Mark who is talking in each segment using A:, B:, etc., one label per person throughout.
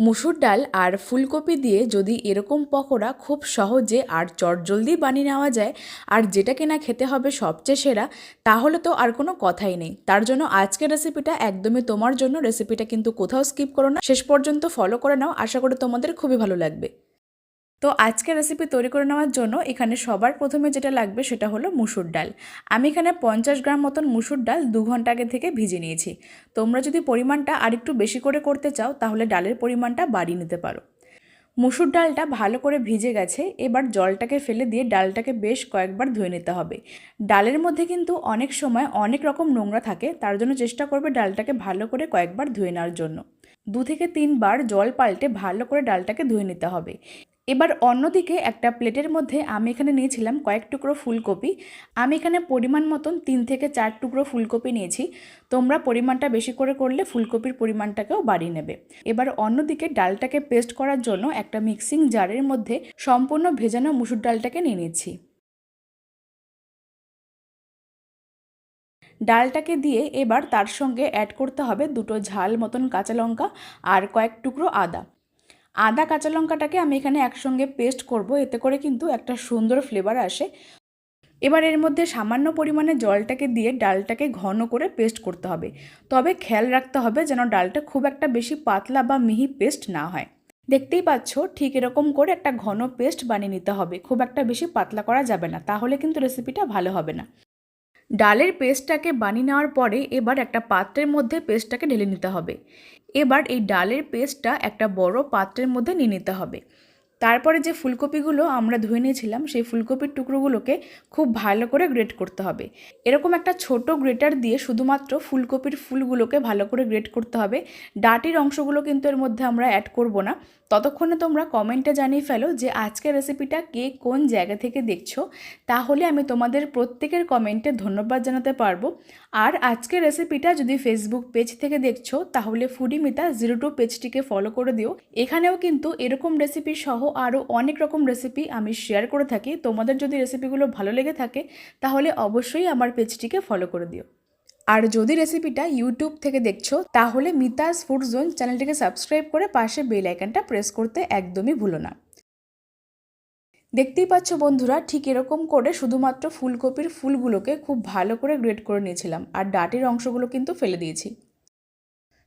A: মুসুর ডাল আর ফুলকপি দিয়ে যদি এরকম পকোড়া খুব সহজে আর চটজলদি বানিয়ে নেওয়া যায় আর যেটা কিনা খেতে হবে সবচেয়ে সেরা, তাহলে তো আর কোনো কথাই নেই। তার জন্য আজকের রেসিপিটা একদমই তোমার জন্য। রেসিপিটা কিন্তু কোথাও স্কিপ করো না। শেষ পর্যন্ত ফলো করে নাও। আশা করি তোমাদের খুবই ভালো লাগবে। তো আজকের রেসিপি তৈরি করে নেওয়ার জন্য এখানে সবার প্রথমে যেটা লাগবে সেটা হলো মুসুর ডাল। আমি এখানে পঞ্চাশ গ্রাম মতন মুসুর ডাল দু ঘণ্টা আগে থেকে ভিজে নিয়েছি। তোমরা যদি পরিমাণটা আরেকটু বেশি করে করতে চাও, তাহলে ডালের পরিমাণটা বাড়িয়ে নিতে পারো। মুসুর ডালটা ভালো করে ভিজে গেছে, এবার জলটাকে ফেলে দিয়ে ডালটাকে বেশ কয়েকবার ধুয়ে নিতে হবে। ডালের মধ্যে কিন্তু অনেক সময় অনেক রকম নোংরা থাকে, তার জন্য চেষ্টা করবে ডালটাকে ভালো করে কয়েকবার ধুয়ে নেওয়ার জন্য। দু থেকে তিনবার জল পাল্টে ভালো করে ডালটাকে ধুয়ে নিতে হবে। এবার অন্যদিকে একটা প্লেটের মধ্যে আমি এখানে নিয়েছিলাম কয়েক টুকরো ফুলকপি। আমি এখানে পরিমাণ মতন তিন থেকে চার টুকরো ফুলকপি নিয়েছি। তোমরা পরিমাণটা বেশি করে করলে ফুলকপির পরিমাণটাকেও বাড়িয়ে নেবে। এবার অন্যদিকে ডালটাকে পেস্ট করার জন্য একটা মিক্সিং জারের মধ্যে সম্পূর্ণ ভেজানো মুসুর ডালটাকে নিয়ে নিচ্ছি। ডালটাকে দিয়ে এবার তার সঙ্গে অ্যাড করতে হবে দুটো ঝাল মতন কাঁচা লঙ্কা আর কয়েক টুকরো আদা। আদা, কাঁচা লঙ্কাটাকে আমি এখানে একসঙ্গে পেস্ট করব। এতে করে কিন্তু একটা সুন্দর ফ্লেভার আসে। এবার এর মধ্যে সামান্য পরিমাণে জলটাকে দিয়ে ডালটাকে ঘন করে পেস্ট করতে হবে। তবে খেয়াল রাখতে হবে যেন ডালটা খুব একটা বেশি পাতলা বা মিহি পেস্ট না হয়। দেখতেই পাচ্ছ, ঠিক এরকম করে একটা ঘন পেস্ট বানিয়ে নিতে হবে। খুব একটা বেশি পাতলা করা যাবে না, তাহলে কিন্তু রেসিপিটা ভালো হবে না। ডালের পেস্টটাকে বানিয়ে নেওয়ার পরে এবার একটা পাত্রের মধ্যে পেস্টটাকে ঢেলে নিতে হবে। এবার এই ডালের পেস্টটা একটা বড় পাত্রের মধ্যে নিয়ে নিতে হবে। তারপরে যে ফুলকপিগুলো আমরা ধুয়ে নিয়েছিলাম, সেই ফুলকপির টুকরোগুলোকে খুব ভালো করে গ্রেট করতে হবে। এরকম একটা ছোট গ্রেটার দিয়ে শুধুমাত্র ফুলকপির ফুলগুলোকে ভালো করে গ্রেট করতে হবে। ডাটির অংশগুলো কিন্তু এর মধ্যে আমরা অ্যাড করব না। ততক্ষণে তোমরা কমেন্টে জানিয়ে ফেলো যে আজকের রেসিপিটা কে কোন জায়গা থেকে দেখছ। তাহলে আমি তোমাদের প্রত্যেকের কমেন্টে ধন্যবাদ জানাতে পারব। আর আজকের রেসিপিটা যদি ফেসবুক পেজ থেকে দেখছ, তাহলে ফুডিমিতা জিরো টু পেজটিকে ফলো করে দিও। এখানেও কিন্তু এরকম রেসিপি সহ আরও অনেক রকম রেসিপি আমি শেয়ার করে থাকি। তোমাদের যদি রেসিপিগুলো ভালো লেগে থাকে, তাহলে অবশ্যই আমার পেজটিকে ফলো করে দিও। আর যদি রেসিপিটা ইউটিউব থেকে দেখছ, তাহলে মিতাস ফুড জোন চ্যানেলটিকে সাবস্ক্রাইব করে পাশে বেল আইকনটা প্রেস করতে একদমই ভুলো না। দেখতেই পাচ্ছ বন্ধুরা, ঠিক এরকম করে শুধুমাত্র ফুলকপির ফুলগুলোকে খুব ভালো করে গ্রেড করে নিয়েছিলাম। আর ডাটির অংশগুলো কিন্তু ফেলে দিয়েছি।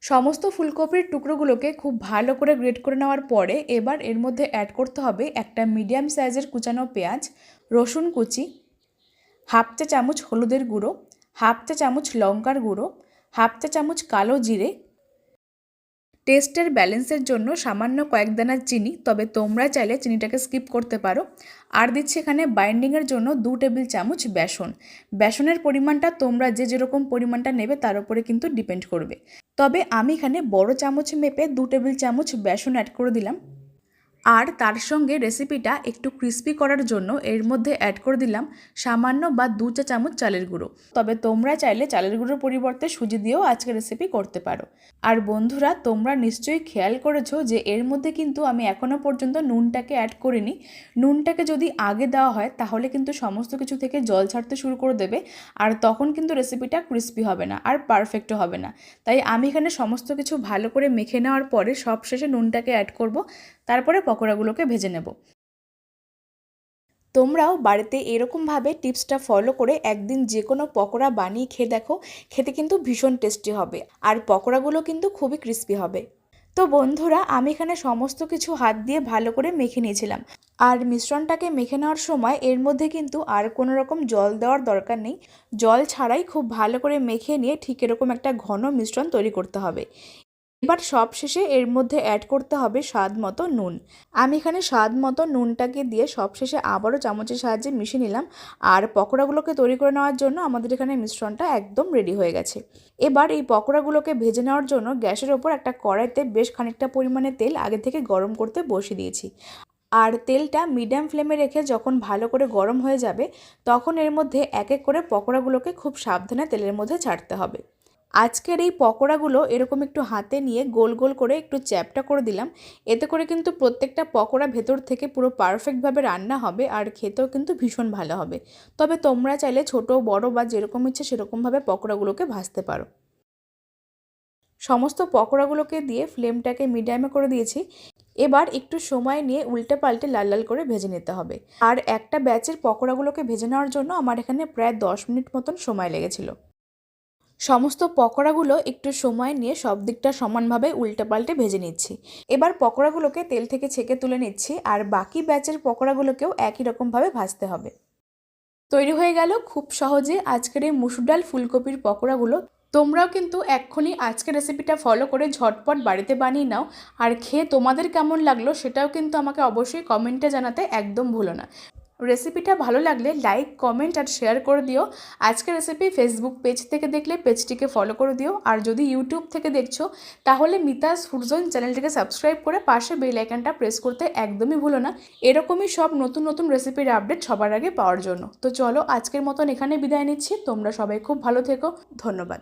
A: সমস্ত ফুলকপির টুকরোগুলোকে খুব ভালো করে গ্রেড করে নেওয়ার পরে এবার এর মধ্যে অ্যাড করতে হবে একটা মিডিয়াম সাইজের কুচানো পেঁয়াজ, রসুন কুচি হাফ চা চামচ হলুদের গুঁড়ো হাফ চা চামচ লঙ্কার গুঁড়ো হাফ চা চামচ কালো জিরে টেস্টের ব্যালেন্সের জন্য সামান্য কয়েক দানা চিনি, তবে তোমরা চাইলে চিনিটাকে স্কিপ করতে পারো। আর দিচ্ছি এখানে বাইন্ডিংয়ের জন্য দু টেবিল চামচ বেসন। বেসনের পরিমাণটা তোমরা যে যেরকম পরিমাণটা নেবে তার উপরে কিন্তু ডিপেন্ড করবে। তবে আমি এখানে বড় চামচ মেপে দু টেবিল চামচ বেসন অ্যাড করে দিলাম। আর তার সঙ্গে রেসিপিটা একটু ক্রিস্পি করার জন্য এর মধ্যে অ্যাড করে দিলাম সামান্য বা দু চা চামচ চালের গুঁড়ো। তবে তোমরা চাইলে চালের গুঁড়োর পরিবর্তে সুজি দিয়েও আজকে রেসিপি করতে পারো। আর বন্ধুরা, তোমরা নিশ্চয়ই খেয়াল করেছ যে এর মধ্যে কিন্তু আমি এখনও পর্যন্ত নুনটাকে অ্যাড করিনি। নুনটাকে যদি আগে দেওয়া হয়, তাহলে কিন্তু সমস্ত কিছু থেকে জল ছাড়তে শুরু করে দেবে আর তখন কিন্তু রেসিপিটা ক্রিস্পি হবে না আর পারফেক্টও হবে না। তাই আমি এখানে সমস্ত কিছু ভালো করে মেখে নেওয়ার পরে সব শেষে নুনটাকে অ্যাড করব। তারপরে পকোড়াগুলোকে ভেজে নেব। তোমরাও বাড়িতে এরকমভাবে টিপসটা ফলো করে একদিন যে কোনো পকোড়া বানিয়ে খেয়ে দেখো, খেতে কিন্তু ভীষণ টেস্টি হবে আর পকোড়াগুলো কিন্তু খুবই ক্রিস্পি হবে। তো বন্ধুরা, আমি এখানে সমস্ত কিছু হাত দিয়ে ভালো করে মেখে নিয়েছিলাম আর মিশ্রণটাকে মেখে নেওয়ার সময় এর মধ্যে কিন্তু আর কোনো রকম জল দেওয়ার দরকার নেই। জল ছাড়াই খুব ভালো করে মেখে নিয়ে ঠিক এরকম একটা ঘন মিশ্রণ তৈরি করতে হবে। এবার সব শেষে এর মধ্যে অ্যাড করতে হবে স্বাদ মতো নুন। আমি এখানে স্বাদ মতো নুনটাকে দিয়ে সব শেষে আবারও চামচের সাহায্যে মিশিয়ে নিলাম। আর পকোড়াগুলোকে তৈরি করে নেওয়ার জন্য আমাদের এখানে মিশ্রণটা একদম রেডি হয়ে গেছে। এবার এই পকোড়াগুলোকে ভেজে নেওয়ার জন্য গ্যাসের ওপর একটা কড়াইতে বেশ খানিকটা পরিমাণে তেল আগে থেকে গরম করতে বসিয়ে দিয়েছি। আর তেলটা মিডিয়াম ফ্লেমে রেখে যখন ভালো করে গরম হয়ে যাবে, তখন এর মধ্যে এক এক করে পকোড়াগুলোকে খুব সাবধানে তেলের মধ্যে ছাড়তে হবে। আজকের এই পকোড়াগুলো এরকম একটু হাতে নিয়ে গোল গোল করে একটু চ্যাপটা করে দিলাম। এতে করে কিন্তু প্রত্যেকটা পকোড়া ভেতর থেকে পুরো পারফেক্টভাবে রান্না হবে আর খেতেও কিন্তু ভীষণ ভালো হবে। তবে তোমরা চাইলে ছোট, বড় বা যেরকম ইচ্ছে সেরকমভাবে পকোড়াগুলোকে ভাজতে পারো। সমস্ত পকোড়াগুলোকে দিয়ে ফ্লেমটাকে মিডিয়ামে করে দিয়েছি। এবার একটু সময় নিয়ে উল্টে পাল্টে লাল লাল করে ভেজে নিতে হবে। আর একটা ব্যাচের পকোড়াগুলোকে ভেজে নেওয়ার জন্য আমার এখানে প্রায় দশ মিনিট মতন সময় লেগেছিল। সমস্ত পকোড়াগুলো একটু সময় নিয়ে সব দিকটা সমানভাবে উল্টে পাল্টে ভেজে নিচ্ছি। এবার পকোড়াগুলোকে তেল থেকে ছেঁকে তুলে নিচ্ছি আর বাকি ব্যাচের পকোড়াগুলোকেও একই রকমভাবে ভাজতে হবে। তৈরি হয়ে গেল খুব সহজে আজকের এই মুসুর ডাল ফুলকপির পকোড়াগুলো। তোমরাও কিন্তু এক্ষুনি আজকের রেসিপিটা ফলো করে ঝটপট বাড়িতে বানিয়ে নাও। আর খেয়ে তোমাদের কেমন লাগল সেটাও কিন্তু আমাকে অবশ্যই কমেন্টে জানাতে একদম ভুলো না। রেসিপিটা ভালো লাগলে লাইক, কমেন্ট আর শেয়ার করে দিও। আজকের রেসিপি ফেসবুক পেজ থেকে দেখলে পেজটিকে ফলো করে দিও। আর যদি ইউটিউব থেকে দেখছ, তাহলে মিতাস ফুডজোন চ্যানেলটিকে সাবস্ক্রাইব করে পাশে বেল আইকনটা প্রেস করতে একদমই ভুলো না। এরকমই সব নতুন নতুন রেসিপির আপডেট সবার আগে পাওয়ার জন্য। তো চলো আজকের মতন এখানে বিদায় নিচ্ছি। তোমরা সবাই খুব ভালো থেকো। ধন্যবাদ।